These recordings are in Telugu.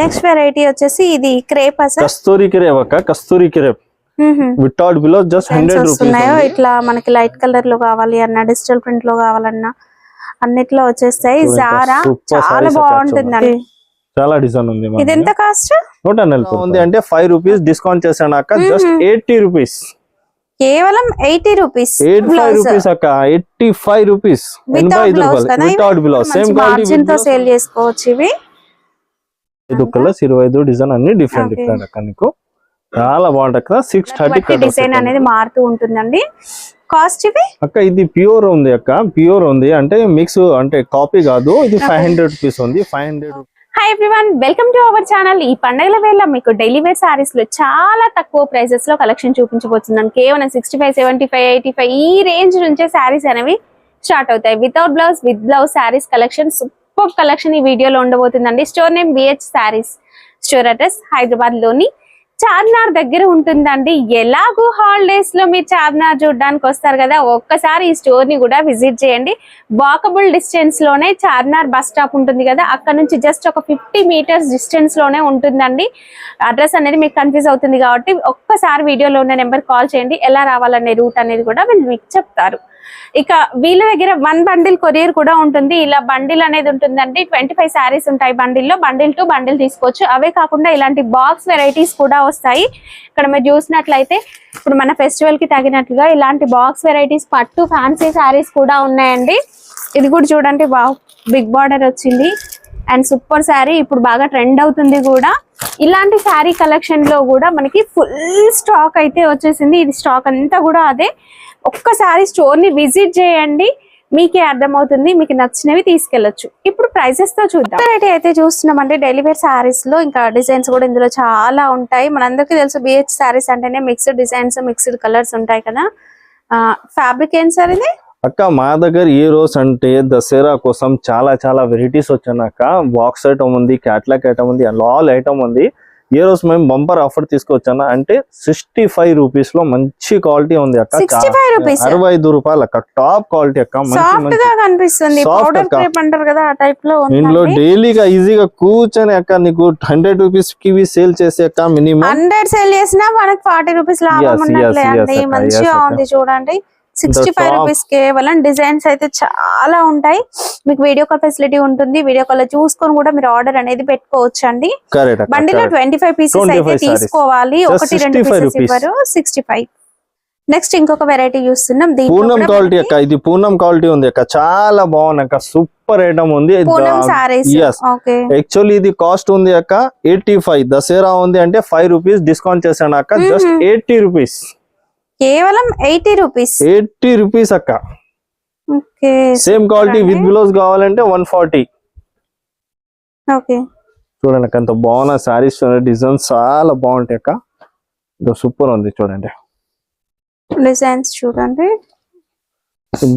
నెక్స్ట్ వెరైటీ వచ్చేసి ఇది క్రేపా సార్? కస్తూరి కిరేప్ అక్క Kasturi crepe without blouse just hundred rupees వస్తున్నాయో ఇట్లా మనకి లైట్ కలర్లో కావాలి అన్న డిజిటల్ ప్రింట్లో కావాలన్నా అన్నిట్లో వచ్చేస్తాయి. జారా చాలా బాగుంటుందండి. చాలా డిజైన్ ఉంది ఇది ఎంత కాస్ట్ నూట నలభై ఉంది అంటే ఫైవ్ రూపీస్ డిస్కౌంట్ చేశాను అక్క జస్ట్ ఎయిటీ రూపీస్ కేవలం eighty rupees eight five rupees అక్క eighty five rupees without blouse without blouse same మార్జిన్తో quality sale చేసుకోవచ్చు ఇవి. ఐదు కలర్స్ ఇరవై ఐదు డిజైన్ అన్ని డిఫరెంట్. డిఫరెంట్ అక్క నీకు. చాలా బాగుంటాయి కదా సిక్స్ థర్టీ డిజైన్ అనేది మారుతూ ఉంటుందండి. కాస్ట్ ఇవి? అక్క ఇది ప్యూర్ ఉంది అక్క. ప్యూర్ ఉంది. అంటే మిక్స్ అంటే కాపీ కాదు. ఇది ఫైవ్ హండ్రెడ్ రూపీస్ ఉంది. Five hundred hi everyone welcome to our channel ఈ పండగల వేళ మీకు డైలీ వేర్ సారీస్లో చాలా తక్కువ ప్రైసెస్లో కలెక్షన్ చూపించబోతున్నాను. కేవలం sixty five seventy five eighty five ఈ రేంజ్ నుంచే సారీస్ అనేవి స్టార్ట్ అవుతాయి. Without blouse with blouse saris collection super collection ఈ వీడియోలో ఉండబోతుందండి. Store name BH saris store address హైదరాబాద్లోని చార్మినార్ దగ్గర ఉంటుందండి. ఎలాగో హాలిడేస్లో మీరు చార్మినార్ చూడడానికి వస్తారు కదా ఒక్కసారి ఈ స్టోర్ని కూడా విజిట్ చేయండి. వాకబుల్ డిస్టెన్స్లోనే చార్మినార్ బస్ స్టాప్ ఉంటుంది కదా అక్కడ నుంచి జస్ట్ ఒక ఫిఫ్టీ మీటర్స్ డిస్టెన్స్లోనే ఉంటుందండి. అడ్రస్ అనేది మీకు కన్ఫ్యూజ్ అవుతుంది కాబట్టి ఒక్కసారి వీడియోలో ఉన్న నెంబర్ కాల్ చేయండి. ఎలా రావాలనే రూట్ అనేది కూడా వీళ్ళు మీకు చెప్తారు. ఇక వీళ్ళ దగ్గర వన్ బండిల్ కొరియర్ కూడా ఉంటుంది. ఇలా బండిల్ అనేది ఉంటుందండి. ట్వంటీ ఫైవ్ శారీస్ ఉంటాయి బండిల్లో బండిల్ టు బండిల్ తీసుకోవచ్చు. అవే కాకుండా ఇలాంటి బాక్స్ వెరైటీస్ కూడా వస్తాయి. ఇక్కడ మీరు చూసినట్లయితే ఇప్పుడు మన ఫెస్టివల్కి తగినట్లుగా ఇలాంటి బాక్స్ వెరైటీస్ పట్టు ఫ్యాన్సీ శారీస్ కూడా ఉన్నాయండి. ఇది కూడా చూడండి బావ్ బిగ్ బార్డర్ వచ్చింది. అండ్ సూపర్ శారీ ఇప్పుడు బాగా ట్రెండ్ అవుతుంది కూడా. ఇలాంటి శారీ కలెక్షన్లో కూడా మనకి ఫుల్ స్టాక్ అయితే వచ్చేసింది. ఇది స్టాక్ అంతా కూడా అదే. ఒక్కసారి స్టోర్ని విజిట్ చేయండి. మీకే అర్థమవుతుంది మీకు నచ్చినవి తీసుకెళ్ళొచ్చు ఇప్పుడు ప్రైసెస్తో చూద్దాం. వెరైటీ అయితే చూస్తున్నామండి డైలీ వేర్ సారీస్లో ఇంకా డిజైన్స్ కూడా ఇందులో చాలా ఉంటాయి. మనందరికీ తెలుసు బిహెచ్ సారీస్ అంటేనే మిక్స్డ్ డిజైన్స్ మిక్స్డ్ కలర్స్ ఉంటాయి కదా. ఫ్యాబ్రిక్ ఏం సార్ ఇది? అక్క మా దగ్గర ఏ రోజు అంటే దసరా కోసం చాలా చాలా వెరైటీస్ వచ్చానక్క బాక్స్ ఐటమ్ ఉంది క్యాట్లాక్ ఐటమ్ ఉంది ఆల్ ఐటమ్ ఉంది. ఏ రోజు మేము బంపర్ ఆఫర్ తీసుకొచ్చాను అంటే సిక్స్టీ ఫైవ్ రూపీస్లో మంచి క్వాలిటీ ఉంది అక్క. 65 rupees? అరవై ఐదు రూపాయలు అక్క. టాప్ క్వాలిటీ అక్క. ఇంట్లో డైలీగా ఈజీగా కూర్చొని అక్క నీకు హండ్రెడ్ రూపీస్కి సేల్ చేసే అక్క మినిమం. హండ్రెడ్ సేల్ చేసినా మనకి ఫార్టీ రూపీస్ లాభం మంచిగా ఉంది చూడండి. Sixty five. రూపీస్ కేవలం డిజైన్స్ అయితే చాలా ఉంటాయి. మీకు వీడియో కాల్ ఫెసిలిటీ ఉంటుంది. వీడియో కాల్ చూసుకొని కూడా మీరు ఆర్డర్ అనేది పెట్టుకోవచ్చు అండి బండిలో ట్వంటీ ఫైవ్ పీసెస్ 25 అయితే. తీసుకోవాలి. ఒకటి రెండు 65 పీసెస్. ఇవ్వరు. సిక్స్టీ ఫైవ్ నెక్స్ట్ ఇంకొక వెరైటీ చూస్తున్నాం. పూర్ణం క్వాలిటీ అక్క ఇది పూర్ణం క్వాలిటీ ఉంది అక్క. చాలా బాగుంది అక్క. సూపర్ ఐటమ్ ఉంది. యాక్చువల్లీ ఇది కాస్ట్ ఉంది అక్క. ఎయిటీ ఫైవ్ దసరా ఉంది అంటే ఫైవ్ రూపీస్ డిస్కౌంట్ చేశాను అక్క. జస్ట్ ఎయిటీ రూపీస్ కేవలం ఎయిటీ రూపీస్. ఎయిటీ రూపీస్ అక్క. సేమ్ క్వాలిటీ విత్ బ్లౌజ్ కావాలంటే వన్ ఫార్టీ. ఓకే. చూడండి అక్క ఎంత బాగున్న సారీస్ డిజైన్ చాలా బాగుంటాయి అక్క. ఇది సూపర్ ఉంది చూడండి. డిజైన్స్ చూడండి.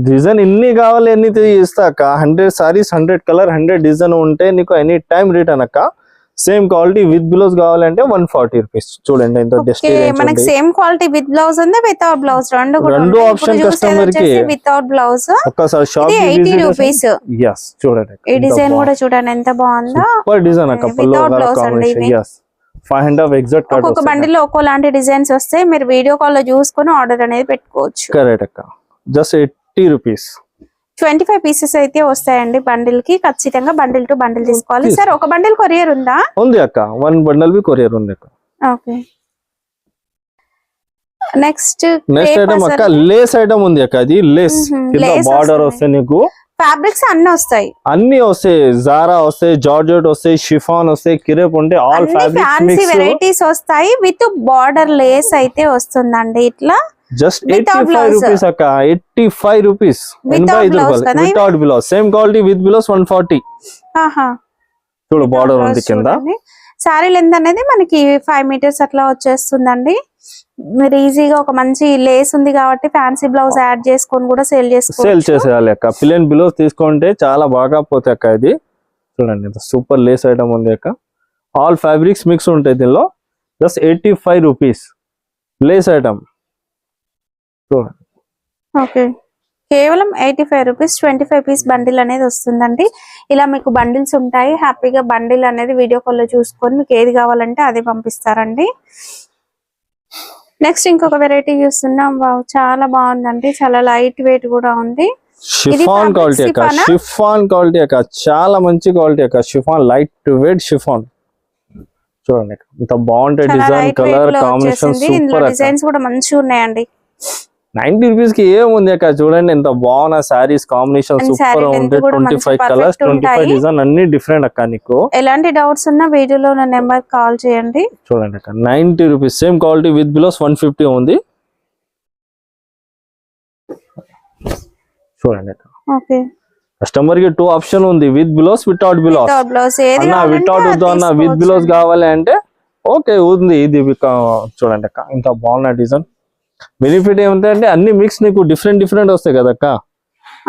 డిజైన్ ఎన్ని కావాలి ఎన్ని ఇస్తా అక్క. Hundred saris hundred colour hundred design ఉంటే నీకు ఎనీ టైం రిటర్న్ అక్క. సేమ్ క్వాలిటీ విత్ బ్లౌజ్ కావాలంటే వన్ ఫార్టీ రూపీస్ చూడండి డెస్ట్ మనకి సేమ్ క్వాలిటీ విత్ బ్లౌజ్ ఉంది వితౌట్ బ్లౌజ్ రెండు రెండు option customer కి. వితౌట్ బ్లౌజ్ ఒక్కసారి షాప్ ఎయిటీ రూపీస్ ఎస్ చూడండి ఈ డిజైన్ కూడా చూడండి ఎంత బాగుందో. సూపర్ డిజైన్ అక్క pallu combination. Yes five hundred exact card ఒక్కొక్క బండిలో ఒక్కోలాంటి డిజైన్స్ వస్తే మీరు వీడియో కాల్లో చూసుకొని ఆర్డర్ అనేది పెట్టుకోవచ్చు. కరెక్ట్ అక్క. Just eighty rupees twenty five pieces అయితే వస్తాయండి బండిల్కి ఖచ్చితంగా బండిల్ టు బండిల్ తీసుకోవాలి. సార్ ఒక బండిల్ కొరియర్ ఉందా? ఉంది అక్క. వన్ బండల్ బి కొరియర్ ఉంది అక్క. ఓకే. నెక్స్ట్ నెక్స్ట్ ఐటమ్ అక్క లేస్ ఐటమ్ ఉంది అక్క అది. లేస్. కింద బార్డర్. వస్తే నీకు. ఫ్యాబ్రిక్స్ అన్ని వస్తాయి. అన్ని వస్తాయి. జారా వస్తాయి జార్జెట్ వస్తాయి షిఫాన్ వస్తాయి కిరేప్ ఉంటే ఆల్ ఫ్యాబ్రిక్స్ వెరైటీస్ వస్తాయి. విత్ బార్డర్ లేస్ అయితే వస్తుందండి ఇట్లా. Just eighty five. రూపీస్ అక్క. ఎయిటీ ఫైవ్ రూపీస్ ఎనభై ఐదు రూపాయలు? Without blouse same quality with blouse one forty చూడు బార్డర్ ఉంది కింద. శారీ లెంత్ అనేది మనకి ఫైవ్ మీటర్స్ అట్లా వచ్చేస్తుందండి. మీరు ఈజీగా ఒక మంచి లేస్ ఉంది కాబట్టి ఫ్యాన్సీ బ్లౌజ్ యాడ్ చేసుకొని కూడా సేల్ సేల్ చేసుకోవచ్చు చేసేయాలి అక్క. పిలియన్ బిలో తీసుకుంటే చాలా బాగా పోతాయి అక్క ఇది. చూడండి సూపర్ లేస్ ఐటమ్ ఉంది అక్క. ఆల్ ఫ్యాబ్రిక్స్ మిక్స్ ఉంటాయి దీనిలో. Just eighty five rupees lace item okay. కేవలం eighty five rupees twenty five piece bundle అనేది వస్తుందండి. ఇలా మీకు బండిల్స్ ఉంటాయి. హ్యాపీగా బండిల్ అనేది వీడియో కాల్లో చూసుకొని మీకు ఏది కావాలంటే అదే పంపిస్తారండి. నెక్స్ట్ ఇంకొక వెరైటీ చూస్తున్నాం. వావ్ చాలా బాగుందండి. చాలా లైట్ వెయిట్ కూడా ఉంది. షిఫాన్ క్వాలిటీ అక్క? షిఫాన్ క్వాలిటీ అక్క. చాలా మంచి క్వాలిటీ అక్క. Chiffon light weight chiffon. చూడండి ఇంత బాగుంటాయి design colour combination super designs కూడా మంచిగా ఉన్నాయండి నైన్టీ రూపీస్కి ఏముంది అక్క? చూడండి ఎంత బాగున్న సారీస్ కాంబినేషన్ సూపర్ కూడా twenty five colours twenty five. Design అన్ని డిఫరెంట్ అక్క నీకు. ఎలాంటి డౌట్స్ ఉన్నా వీడియోలో నా నెంబర్ కాల్ చేయండి. చూడండి అక్క ninety rupees same quality with blouse one fifty ఉంది. చూడండి అక్క. ఓకే. కస్టమర్కి టూ ఆప్షన్ ఉంది విత్ బిలోస్ వితౌట్ బిలోస్ అన్న వితౌట్ వద్దు అన్న విత్. బిలోస్ కావాలి అంటే ఓకే ఉంది ఇది చూడండి అక్క ఇంత బాగున్న డిజైన్ బెనిఫిట్ ఏమంటే అన్ని మిక్స్ నీకు డిఫరెంట్ డిఫరెంట్ వస్తాయి కదా అక్క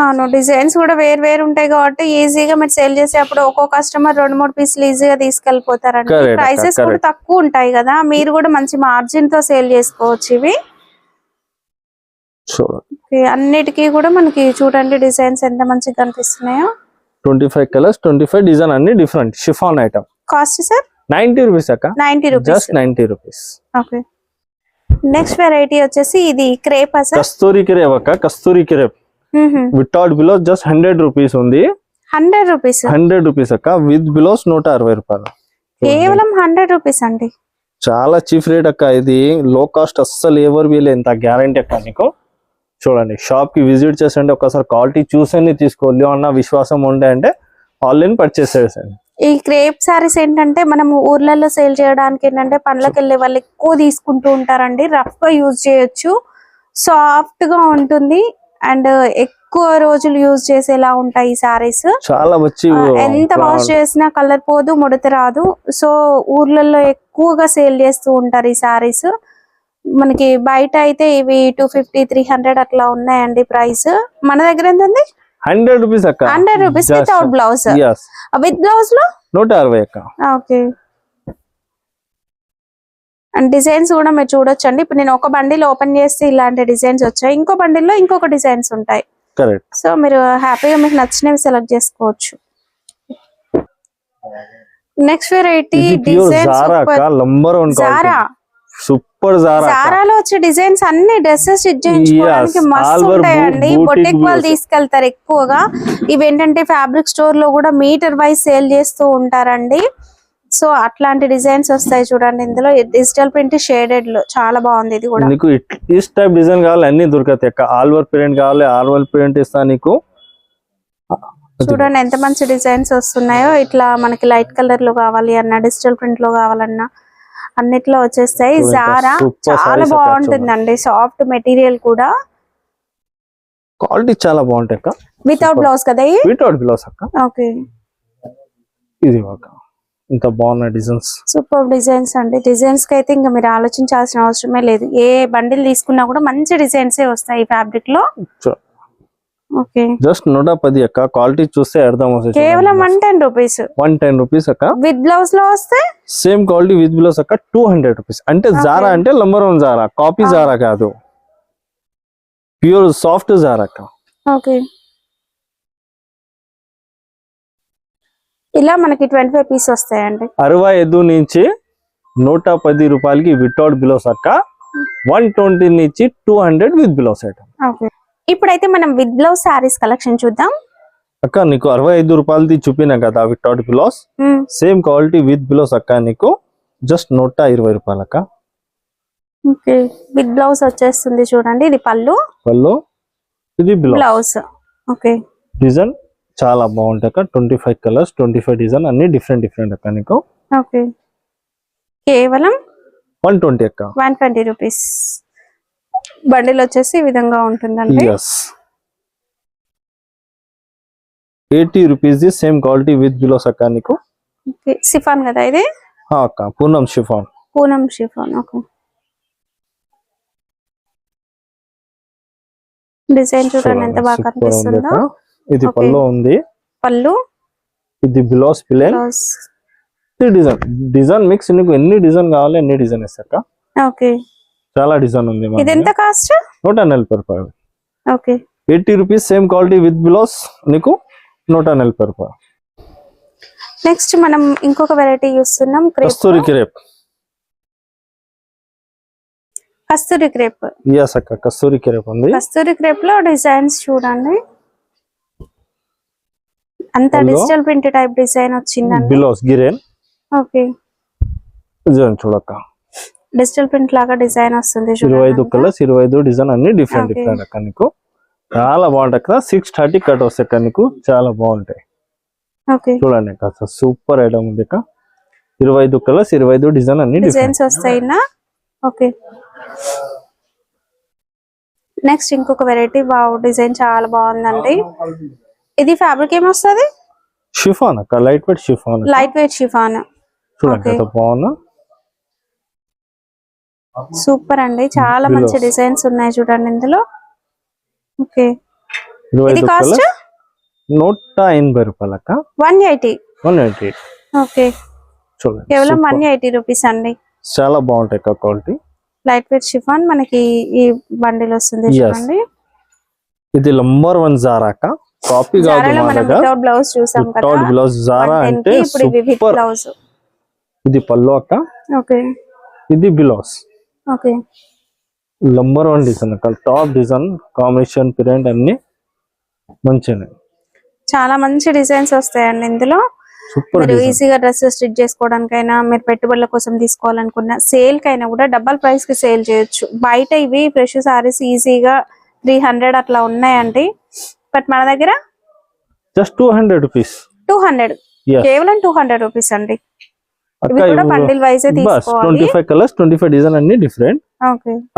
అవును డిజైన్స్ కూడా వేరు వేరు ఉంటాయి కాబట్టి ఈజీగా మీరు సేల్ చేసేటప్పుడు ఒక్కో కస్టమర్ రెండు మూడు పీసులు ఈజీగా తీసుకెళ్ళిపోతారండి ప్రైసెస్ కూడా. తక్కువ ఉంటాయి కదా మీరు కూడా మంచి మార్జిన్తో సేల్ చేసుకోవచ్చు ఇవి. అన్నిటికీ కూడా మనకి చూడండి డిజైన్స్ ఎంత మంచిగా కనిపిస్తున్నాయో. Twenty five colours twenty five design అన్ని different chiffon item cost sir ninety rupees అక్క. Ninety rupees just ninety rupees okay next variety వచ్చేసి ఇది క్రేపా కస్తూరి కిరేప్ అక్క Kasturi crepe without blouse just hundred rupees ఉంది. హండ్రెడ్ రూపీస్ హండ్రెడ్ రూపీస్ అక్క విత్ బిలోస్ నూట అరవై రూపాయలు. కేవలం హండ్రెడ్ రూపీస్ అండి. చాలా చీప్ రేట్ అక్క ఇది. లో కాస్ట్ అస్సలు ఎవరు వీలే ఇంత గ్యారంటీ అక్క నీకు. చూడండి షాప్కి విజిట్ చేసండి ఒకసారి క్వాలిటీ చూసని తీసుకోవాలి అన్న విశ్వాసం ఉండే అంటే ఆన్లైన్ పర్చేస్ చేసేయండి. ఈ క్రేప్ సారీస్ ఏంటంటే మనం ఊర్లలో సేల్ చేయడానికి ఏంటంటే పండ్లకి వెళ్ళే వాళ్ళు ఎక్కువ తీసుకుంటూ ఉంటారండి. రఫ్గా యూజ్ చేయొచ్చు. సాఫ్ట్గా ఉంటుంది. అండ్ ఎక్కువ రోజులు యూజ్ చేసేలా ఉంటాయి ఈ సారీస్ చాలా వచ్చి ఎంత వాష్ చేసినా కలర్ పోదు ముడత రాదు. సో ఊర్లలో ఎక్కువగా సేల్ చేస్తూ ఉంటారు ఈ సారీస్ మనకి బయట అయితే ఇవి టూ ఫిఫ్టీ త్రీ హండ్రెడ్ అట్లా ఉన్నాయండి ప్రైస్. మన దగ్గర ఎంత ఉంది హండ్రెడ్ రూపీస్ అక్క. Hundred rupees without blouse. With బ్లౌజ్లో? నూట అరవై అక్క. ఓకే. అండ్ డిజైన్స్ కూడా మీరు చూడొచ్చు అండి ఇప్పుడు నేను ఒక బండిల్ ఓపెన్ చేస్తే ఇలాంటి డిజైన్స్ వచ్చాయి. ఇంకో బండిల్లో ఇంకొక డిజైన్స్ ఉంటాయి. సో మీరు హ్యాపీగా మీకు నచ్చినవి సెలెక్ట్ చేసుకోవచ్చు. Next variety design Zara super జారాలో వచ్చే డిజైన్స్ అన్ని డ్రెస్సెస్ స్టిచ్ చేయించుకోవడానికి మస్తు ఉంటాయండి. బొటిక్ వాళ్ళు. తీసుకెళ్తారు ఎక్కువగా. ఇవి ఏంటంటే ఫ్యాబ్రిక్ స్టోర్లో కూడా మీటర్ వైజ్ సేల్ చేస్తూ ఉంటారండి. సో అట్లాంటి డిజైన్స్ వస్తాయి చూడండి ఇందులో. డిజిటల్ ప్రింట్ షేడెడ్లో చాలా బాగుంది ఇది కూడా. నీకు ఈ టైప్ డిజైన్ కావాలి అన్ని దొరుకుతాయి ఆల్వర్ ప్రింట్ కావాలి ఆల్వర్ ప్రింట్ ఇస్తా నీకు. చూడండి ఎంత మంచి డిజైన్స్ వస్తున్నాయో. ఇట్లా మనకి లైట్ కలర్లో కావాలి అన్న డిజిటల్ ప్రింట్లో కావాలన్నా అన్నిట్లో వచ్చేస్తాయి. జారా చాలా అక్క, బాగుంటుందండి. సాఫ్ట్ మెటీరియల్ కూడా. క్వాలిటీ చాలా బాగుంటాయి అక్క. వితౌట్. బ్లౌజ్ కదా వితౌట్ బిలోస్ అక్క. ఓకే. ఇది ఒక ఇంత బాగున్న డిజైన్స్ సూపర్ డిజైన్స్ అండి. డిజైన్స్కి అయితే ఇంకా మీరు ఆలోచించాల్సిన అవసరమే లేదు. ఏ బండిల్ తీసుకున్నా కూడా మంచి డిజైన్స్ వస్తాయి ఈ ఫ్యాబ్రిక్లో? జస్ట్ నూట పది అక్క. క్వాలిటీ చూస్తే అర్థం కేవలం one ten rupees. One ten rupees అక్క. విత్ బ్లౌజ్లో వస్తే? సేమ్ క్వాలిటీ విత్ బిలోస్ అక్క టూ హండ్రెడ్ రూపీస్ అంటే జారా అంటే number one Zara copy. Zara కాదు. ప్యూర్ సాఫ్ట్ జారా అక్క. ఓకే. ఇలా మనకి ట్వంటీ ఫైవ్ పీస్ వస్తాయండి. అరవై ఐదు నుంచి నూట పది రూపాయలకి వితౌట్ బిలోస్ అక్క. వన్ ట్వంటీ నుంచి two hundred with blouse item okay. ఇప్పుడైతే మనం విత్ బ్లౌజ్ సారీస్ కలెక్షన్ చూద్దాం. అక్క నీకు అరవై ఐదు రూపాయలది చూపినా కదా without blouse hmm. Same quality with blouse అక్క నీకు. జస్ట్ నూట ఇరవై రూపాయలు అక్క. ఓకే విత్ బ్లౌజ్ వచ్చేస్తుంది చూడండి ఇది పళ్ళు. వాళ్ళు ఇది బిలో బ్లౌజ్ ఓకే. డిజైన్ చాలా బాగుంటాయి అక్క. Twenty five colours twenty five design అన్ని డిఫరెంట్ డిఫరెంట్ అక్క నీకు. ఓకే. కేవలం వన్ ట్వంటీ అక్క. One twenty rupees. బండిల్ వచ్చేసి ఈ విధంగా ఉంటుందండి. Eighty rupees the same quality with blouse అక్క నీకు? సిఫాన్ కదా ఇది? అక్క Poonam chiffon. Poonam chiffon okay. Design చూడండి ఎంత బాగా కనిపిస్తుందో. ఇది. పళ్ళు ఉంది. పళ్ళు? ఇది బ్లౌజ్ ఇది డిజైన్ డిజైన్ మిక్స్ నీకు ఎన్ని డిజైన్ కావాలి ఎన్ని డిజైన్ ఇస్తాక ఓకే. చాలా డిజైన్ ఉంది ఇది ఎంత. కాస్ట్? నూట నలభై రూపాయలు. Okay. Eighty rupees same quality with blouse నీకు నూట నలభై రూపాయలు. నెక్స్ట్ మనం ఇంకొక వెరైటీ చూస్తున్నాం Kasturi crepe. Kasturi crepe. Yes అక్క కస్తూరి క్రేప్ ఉంది. కస్తూరి క్రేప్లో డిజైన్స్ చూడండి. అంత? డిజిటల్ ప్రింట్ టైప్ డిజైన్ వచ్చిందండి. బ్లౌజ్ గిరేన్ ఓకే. డిజైన్ చూడక్క డిజిటల్ ప్రింట్ లాగా డిజైన్ వస్తుంది ఇరవై ఐదు కలర్స్ ఇరవై ఐదు డిజైన్ అన్ని డిఫరెంట్. డిఫరెంట్ అక్క నీకు. చాలా బాగుంటాయి అక్క సిక్స్ థర్టీ కట్ వస్తాయి అక్క నీకు. చాలా బాగుంటాయి. ఓకే చూడండి అక్క సూపర్ ఐటమ్ ఉంది అక్క. ఇరవై ఐదు కలర్స్ ఇరవై ఐదు డిజైన్ అన్ని డిజైన్స్ వస్తాయి ఓకే నెక్స్ట్ ఇంకొక వెరైటీ వావ్ డిజైన్ చాలా బాగుందండి. ఇది ఫ్యాబ్రిక్ ఏమొస్తుంది? షిఫాన్ అక్క light weight chiffon light weight chiffon. చూడండి Okay. సూపర్ అండి. చాలా. మంచి డిజైన్స్ ఉన్నాయి చూడండి ఇందులో. ఓకే. ఇది కాస్ట్? నూట ఎనభై రూపాయలు అక్క one eighty. One eighty. Okay. చూడండి కేవలం. వన్ ఎయిటీ రూపీస్ అండి. చాలా బాగుంటాయి క్వాలిటీ. లైట్ వెయిట్ షిఫాన్ మనకి ఈ బండిల్ వస్తుంది. చూడండి. ఇది నంబర్ వన్ జారా అక్క. కాపీ కాదు బ్లౌజ్ చూసాం కదా. బ్లౌజ్ జారా 110 అంటే ఇప్పుడు బ్లౌజ్ ఇది పళ్ళు అక్క. ఓకే. ఇది blouse okay. Number one design అక్క టాప్ డిజైన్ కాంబినేషన్ ప్రింట్ అన్ని మంచిగా చాలా మంచి డిజైన్స్ వస్తాయండి ఇందులో. మీరు ఈజీగా డ్రెస్ స్టిచ్ చేసుకోవడానికైనా మీరు పెట్టుబడుల కోసం తీసుకోవాలనుకున్న సేల్ కైనా కూడా డబల్ ప్రైస్కి సేల్ చేయొచ్చు. బయట ఇవి ఫ్రెష్ సారీస్ ఈజీగా త్రీ హండ్రెడ్ అట్లా ఉన్నాయండి. బట్ మన దగ్గర just two hundred rupees two hundred. కేవలం టూ హండ్రెడ్ రూపీస్ అండి. వైజ్ bus twenty five colours twenty five design అన్ని డిఫరెంట్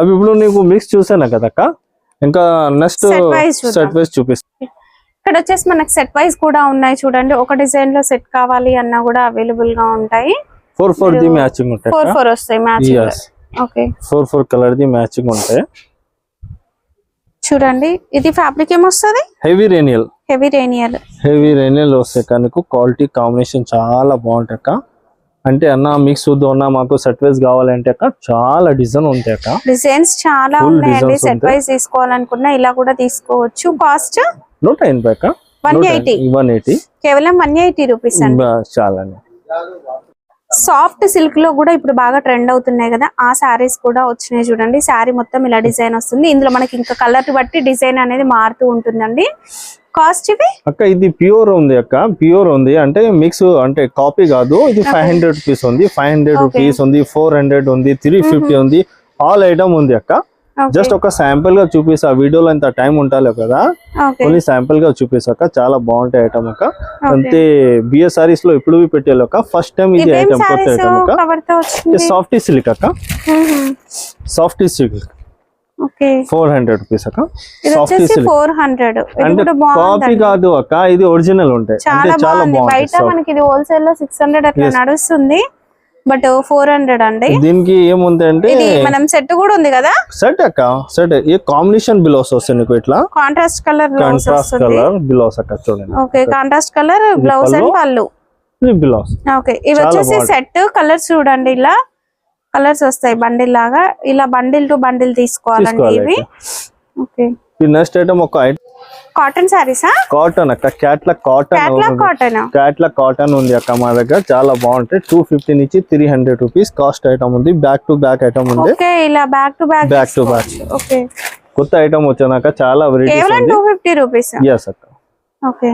అవి ఇప్పుడు నీకు మిక్స్ చూసాను కదా అక్క? ఇంకా నెక్స్ట్. సెట్ వైస్ చూపిస్తాను ఇక్కడ వచ్చేసి మనకి సెట్ వైజ్ కూడా ఉన్నాయి చూడండి. ఒక డిజైన్లో సెట్ కావాలి అన్నా కూడా అవైలబుల్గా ఉంటాయి. ఫోర్ ఫోర్ ది మ్యాచింగ్ ఉంటాయి ఫోర్ ఫోర్ వస్తాయి okay. Four four colour the matching ఉంటాయి. చూడండి. ఇది ఫ్యాబ్రిక్ ఏమొస్తుంది హెవీ రేనియల్ హెవీ రేనియర్ హెవీ రేనియల్ వస్తాయి కనుక క్వాలిటీ కాంబినేషన్ చాలా బాగుంటాయి అక్క. అంటే అన్న మిక్స్ వద్దు అన్న మాకు సెట్ వైజ్ కావాలంటే అక్క చాలా డిజైన్ ఉంటాయి అక్క. డిజైన్స్ చాలా ఉన్నాయండి. సెట్. వైజ్ తీసుకోవాలనుకున్నా ఇలా కూడా తీసుకోవచ్చు. కాస్ట్ నూట ఎనభై అక్క. One eighty. One eighty. కేవలం వన్ ఎయిటీ రూపీస్ అండి. చాలా సాఫ్ట్ సిల్క్లో కూడా ఇప్పుడు బాగా ట్రెండ్ అవుతున్నాయి కదా. ఆ సారీస్ కూడా వచ్చినాయి చూడండి. శారీ మొత్తం ఇలా డిజైన్ వస్తుంది. ఇందులో మనకి ఇంకా కలర్ బట్టి డిజైన్ అనేది మారుతూ ఉంటుందండి. కాస్ట్ ఇవి? అక్క ఇది ప్యూర్ ఉంది అక్క ప్యూర్ ఉంది. అంటే మిక్స్ అంటే కాపీ కాదు ఇది ఫైవ్ హండ్రెడ్ రూపీస్ ఉంది. Five hundred. రూపీస్ ఉంది ఫోర్ హండ్రెడ్ ఉంది త్రీ ఫిఫ్టీ ఉంది. ఆల్ ఐటమ్ ఉంది అక్క. జస్ట్ ఒక శాంపుల్గా చూపిస్తా. వీడియోలో ఇంత టైం ఉండాలి కదా. ఓన్లీ శాంపుల్గా చూపిస్తాక చాలా బాగుంటాయి ఐటమ్ అక్క. అంతే బిఎస్ సారీస్లో ఇప్పుడు పెట్టాలి అక్క. ఫస్ట్ టైం ఇది ఐటమ్ కొత్త ఐటమ్ అక్క. సాఫ్టీ సిల్క్ అక్క. Softy silk four hundred rupees అక్క. Four hundred. కాపీ బాగుంది కాదు అక్క ఇది ఒరిజినల్ ఉంటాయి. చాలా బాగుంది. బయట మనకి ఇది హోల్సేల్లో సిక్స్ హండ్రెడ్ అట్లా. నడుస్తుంది. బట్ ఫోర్ హండ్రెడ్ అండి. దీనికి ఏముంది అంటే ఇది మనం సెట్ కూడా ఉంది కదా? సెట్ అక్క సెట్ ఏ కాంబినేషన్ బిలోస్ వస్తాయి నీకు ఇట్లా? కాంట్రాస్ట్ కలర్ బ్లౌజ్ కాంట్రాస్ట్ వస్తుంది. కలర్ బిలోస్ అక్క చూడండి. Okay contrast colour blouse and pallu. Blouse okay ఇవి వచ్చేసి. సెట్ కలర్స్ చూడండి ఇలా. కలర్స్ వస్తాయి బండిల్ లాగా. ఇలా బండిల్ టు బండిల్ తీసుకోవాలండి ఇవి. ఓకే. నెక్స్ట్ ఐటమ్ ఒక కాటన్ సారీసా కాటన్ అక్క క్యాట్ల క్యాట్లాగ్ కాటన్ కాటన్? క్యాట్ల కాటన్ ఉంది అక్క మా దగ్గర. చాలా బాగుంటాయి. టూ ఫిఫ్టీ నుంచి three hundred rupees cost item ఉంది. బ్యాక్ టు బ్యాక్ ఐటమ్ ఉంది. ఇలా back to back Back to back. Okay. కొత్త ఐటమ్ వచ్చాక చాలా టూ రూపీస్ ఎస్ అక్క. ఓకే.